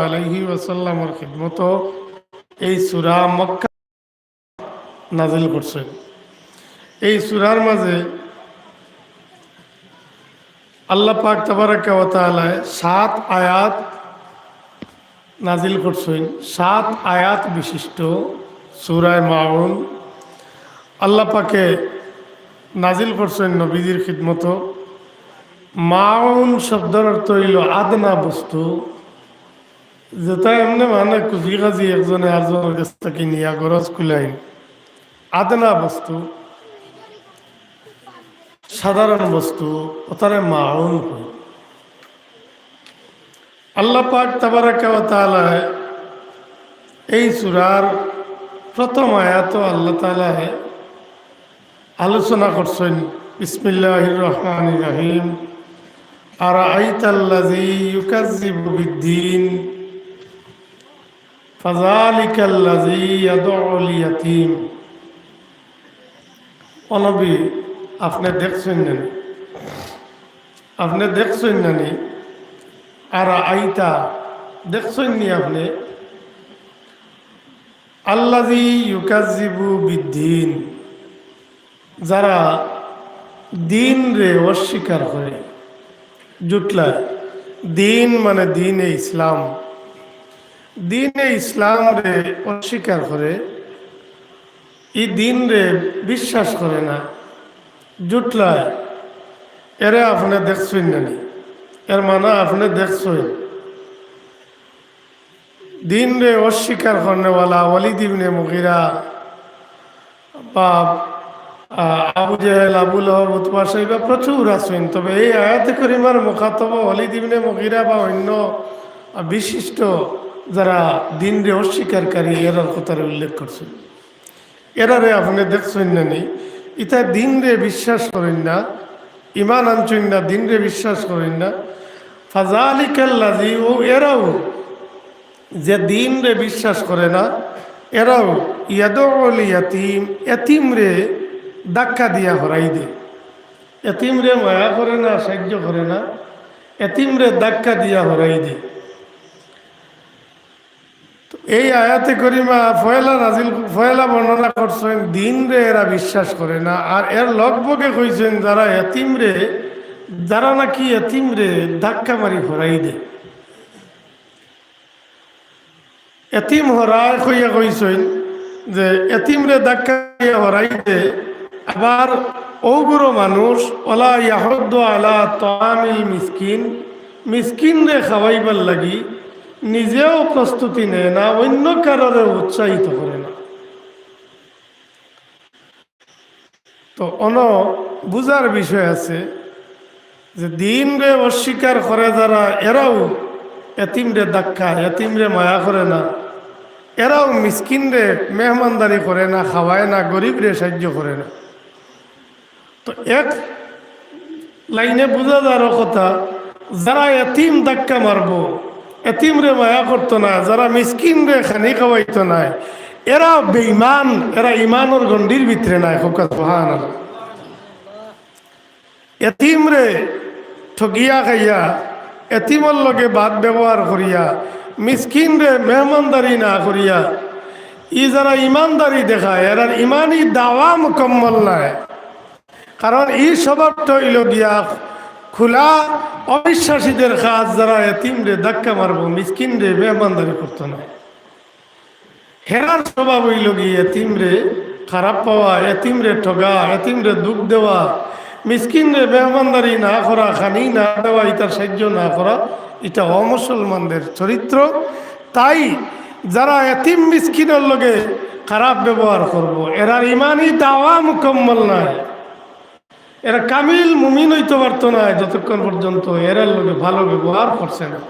আলহি ওয়াসাল্লামর খিদমত এই সুরা মক্কা নাজিল করছেন এই সুরার মাঝে আল্লাহ পাক তাবারাকা সাত আয়াত নাজিল করছেন। সাত আয়াত বিশিষ্ট সুরায় মাউন। আল্লাহ পাকে নাজিল করছেন নবীজির খিদমত মাউন শব্দের অর্থ হইল আদনা বস্তু। যেটা এমনি মানে কুজি কাজি একজনে আরেকজনের কাছ থেকে নিয়া গরজ বস্তু সাধারণ বস্তু ওটারে মাউন আল্লাহ পাক তাবারাকা ওয়া তাআলা এই সূরার প্রথম আয়াত আল্লাহ তাআলা আলোচনা করছেন বিসমিল্লাহির রহমানির রহিম আর আইতাল্লাযী ইউকাজ্জিবু ইয়াতীম। অনবী আপনি দেখছেন না আপনি দেখছেন না নি? আর আইতা, দেখছেন নি আপনি? আল্লাজি ইউকাজিবু বিদ্দিন। যারা দিন রে অস্বীকার করে জুটলা দিন মানে দিনে ইসলাম। দিনে ইসলাম রে অস্বীকার করে, এই দিন রে বিশ্বাস করে না। জুটলায়, এরে আপনি দেখছেন না? এর মানে আপনি দেখছেন। দিন রে অস্বীকার করেওয়ালা ওয়ালিদ ইবনে মুগিরা বা আবু জেহেল আবুল উৎপা সাহেবা প্রচুর আছেন। তবে এই আয়াতে করিমার মুখাতব ওয়ালিদ ইবনে বা অন্য বিশিষ্ট যারা দিন রে অস্বীকারী, এরার কথার উল্লেখ করছেন। এরারে আপনি দেখছেন না নি ইতা দিন রে বিশ্বাস করেন না ইমান আনছেন না দিন রে বিশ্বাস করেন না। ফাজালিকাল্লাজি ও এরাও যে দিন রে বিশ্বাস করে না, এরাও ইয়াদল ইয়াতিম এতিম রে ধাক্কা দিয়া হরাই দে এতিম রে মায়া করে না সাহায্য করে না এতিম রে ধাক্কা দিয়া হরাই দে তো এই আয়াতে করিমা, ফয়লা নাজিল, ফয়লা বর্ণনা করছেন, দিন রে এরা বিশ্বাস করে না। আর এর লগবগে কইছেন, যারা এতিম রে, যারা নাকি এতিম রে, ধাক্কা মারি হরাই দে। এতিম হরায় কইয়া কইছেন যে, এতিম রে ধাক্কা হরাই দে, আবার ওগুলো মানুষ, ওলা ইয়াহদ্দ আলা তামিল মিসকিন মিসকিন রে খাওয়াইবার লাগি নিজেও প্রস্তুতি নেয় না, অন্য কারোরে উৎসাহিত করে না। তো অন বুজার বিষয় আছে যে দিন রে অস্বীকার করে যারা, এরাও এতিম রে ধাক্কা এতিম রে মায়া করে না। এরাও মিসকিন রে মেহমানদারি করে না, খাওয়ায় না গরিব রে সাহায্য করে না। তো এক লাইনে বোঝা যার কথা, যারা এতিম ধাক্কা মারবো এতিম রে মায়া করতো না, যারা মিসকিন রে খানি খাওয়াইতো না। এরা বেঈমান, এরা ইমানের গন্ডির ভিতরে নাই খোকা সোহান এতিম রে ঠগিয়া খাইয়া, এতিমর লগে বাদ ব্যবহার করিয়া, মিসকিন রে মেহমানদারি না করিয়া, ই যারা ইমানদারি দেখায় এরা ইমানই দাওয়া মুকম্মল নাই। কারণ ই স্বভাবটা হইল গিয়া খোলা, অবিশ্বাসীদের কাজ যারা এতিম রে ধাক্কা মারবো মিসকিন রে মেহমানদারি করতো না। হেরার স্বভাব হইল গিয়ে এতিম রে খারাপ পাওয়া এতিম রে ঠগা এতিম রে দুঃখ দেওয়া মিসকিন রে মেহমানদারি না করা, খানি না দেওয়া ইটার সাহায্য না করা, এটা অমুসলমানদের চরিত্র। তাই যারা এতিম মিসকিনের লগে খারাপ ব্যবহার করব, এরার ইমানই দাওয়া মুকম্মল নয় এরা কামিল মুমিন হইতে পারতো না যতক্ষণ পর্যন্ত। এরার লোকে ভালো ব্যবহার করছে না।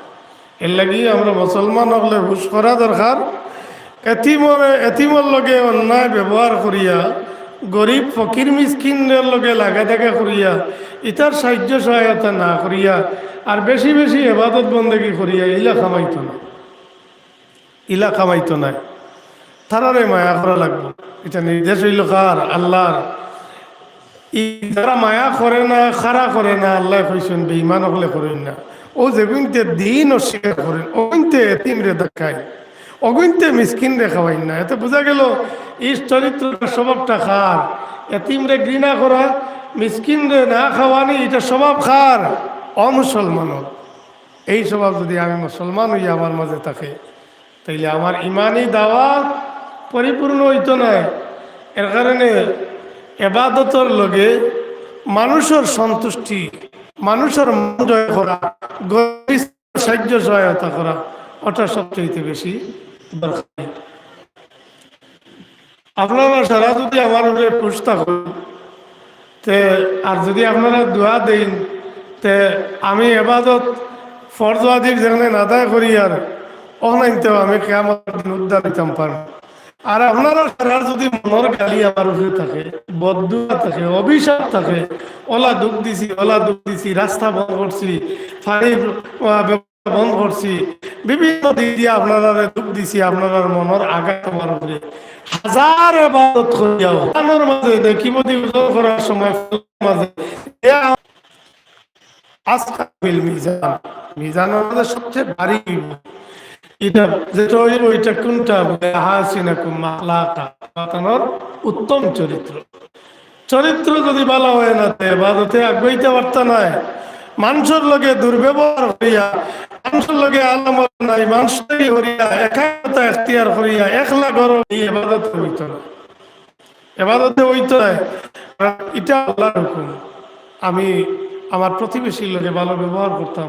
এর লাগি আমরা মুসলমান হলে হুশ করা দরকার। এতিমর এতিমর লগে অন্যায় ব্যবহার করিয়া, গরিব, ফকির মিসকিনের লগে লাগা দেখা করিয়া, ইতার সাহায্য সহায়তা না করিয়া, আর বেশি বেশি এবাদত বন্দেগি করিয়া ইলা খামাইতো না। ইলা খামাইতো না। তারারে মায়া করা লাগবো। এটা নির্দেশ হইল কার? আল্লাহর। ই যারা মায়া করে না খারা করে না, আল্লাহ কইছেন, বেঈমান হলে করেন না। ও যেগুনতে দিন অস্বীকার করেন ওগুনতে এতিমরে দেখায় অগুনতে মিসকিন রে না। এতে বোঝা গেল এই চরিত্রটা স্বভাবটা খার। এতিমরে ঘৃণা করা মিসকিন রে না খাওয়ানি, এটা স্বভাব খার। অমুসলমানর এই স্বভাব যদি আমি মুসলমান হই, আমার মাঝে থাকে, তাইলে আমার ইমানই দাওয়া পরিপূর্ণ হইতো না। এর কারণে এবাদতর লগে মানুষের সন্তুষ্টি, মানুষের মন জয় করা সাহায্য সহায়তা করা, ওটা সবচেয়ে বেশি দরকার। আপনারা সারা যদি আমার উপরে পুস্তা করেন তে আর যদি আপনারা দোয়া দেন, তে আমি এবাদত ফরজওয়াদির যেখানে আদায় করি আর অনাইতে আমি কেমন উদ্ধার দিতাম পারব। আর আপনারা সারা যদি মনের গালি আমার উপরে থাকে বদুয়া থাকে, অভিশাপ থাকে ওলা দুঃখ দিছি ওলা দুঃখ দিছি, রাস্তা বন্ধ করছি, ফাঁড়ি বন্ধ করছি, বিভিন্ন দিক দিয়ে আপনারা দুঃখ দিছি, আপনার মনের আঘাত আমার উপরে। হাজার এবাদত করিয়াও কানের মাঝে দেখিব দিবসন করার সময় মাঝে। এ আজকা মিজান। মিজানের মধ্যে সবচেয়ে ভারী এটা যেটা হইব এটা কোনটা? হাসিনা কুমালাকা বাতানোর উত্তম চরিত্র। চরিত্র যদি ভালো হয় না, তে বাদতে আগাইতে পারত নয় মানুষের লগে দুর্ব্যবহার করিয়া, মানুষের লগে আলামত নাই, মানুষটাই করিয়া একাগ্রতা এখতিয়ার করিয়া, একলা গরম এই এবাদত হইত না। এবাদতে হইত না এটা আল্লাহর হুকুম। আমি আমার প্রতিবেশীর লগে ভালো ব্যবহার করতাম।